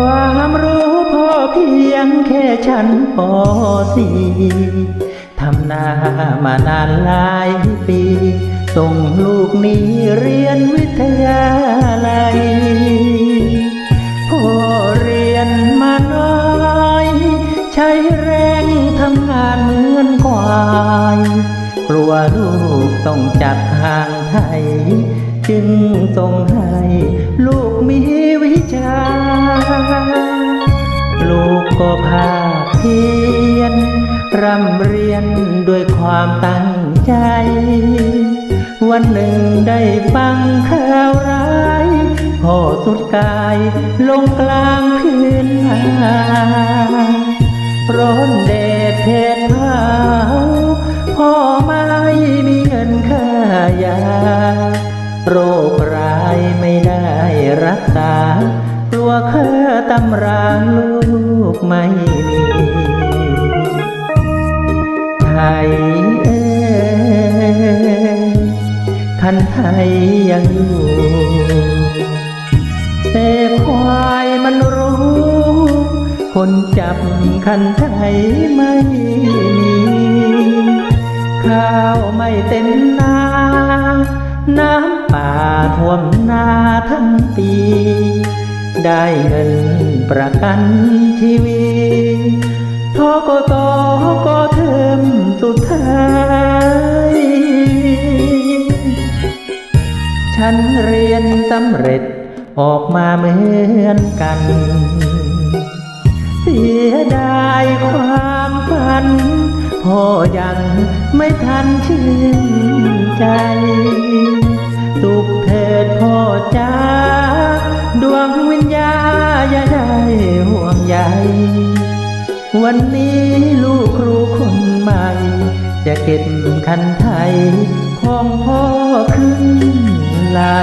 ความรู้พอเพียงแค่ชั้นปสี่ทำนามานานหลายปี ส่งลูกหนี้เรียนวิทยาลัยพ่อเรียนมาน้อย ใช้แรงทำงานเหมือนควายกลัวลูกต้องจัดห่างไทย จึงส่งให้ลูกมีวิชา ลูกก็ภาคเพียนร่ำเรียนด้วยความตั้งใจ วันหนึ่งได้ฟังข่าวร้ายพ่อสุดกายลงกลางพื้นนาร้อนแดดเผ็ดเผาพ่อไม่มีเงินค่ายา โรคร้ายไม่ได้รักษา กลัวเค่าตำรางลูกไม่มีไทยเอ้คันไทยยังอยู่ แต่ควายมันรู้ คนจับคันไทยไม่มีข้าวไม่เต็มนาน้ำป่าท่วมนาทั้งปี ได้เงินประกันชีวิตทกตก็เทอมสุดท้าย ฉันเรียนสำเร็จออกมาเหมือนกัน เสียดายความฝันพ่อยังไม่ทันชื่นใจ วันนี้ลูกครูคนใหม่ จะเก็บคันไทยของพ่อขึ้นลา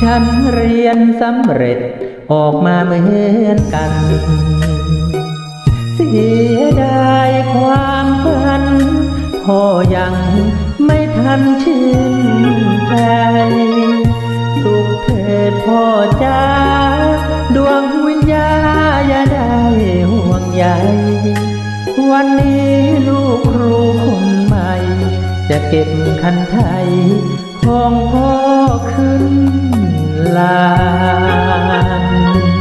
ฉันเรียนสำเร็จออกมาเหมือนกัน เสียดายความฝันพ่อยังไม่ทันชื่นใจสุขเถิดพ่อจ้าดวงวิญญาอย่าได้ห่วงใยวันนี้ลูกครูค จะเก็บคันไทยของพ่อขึ้นลาน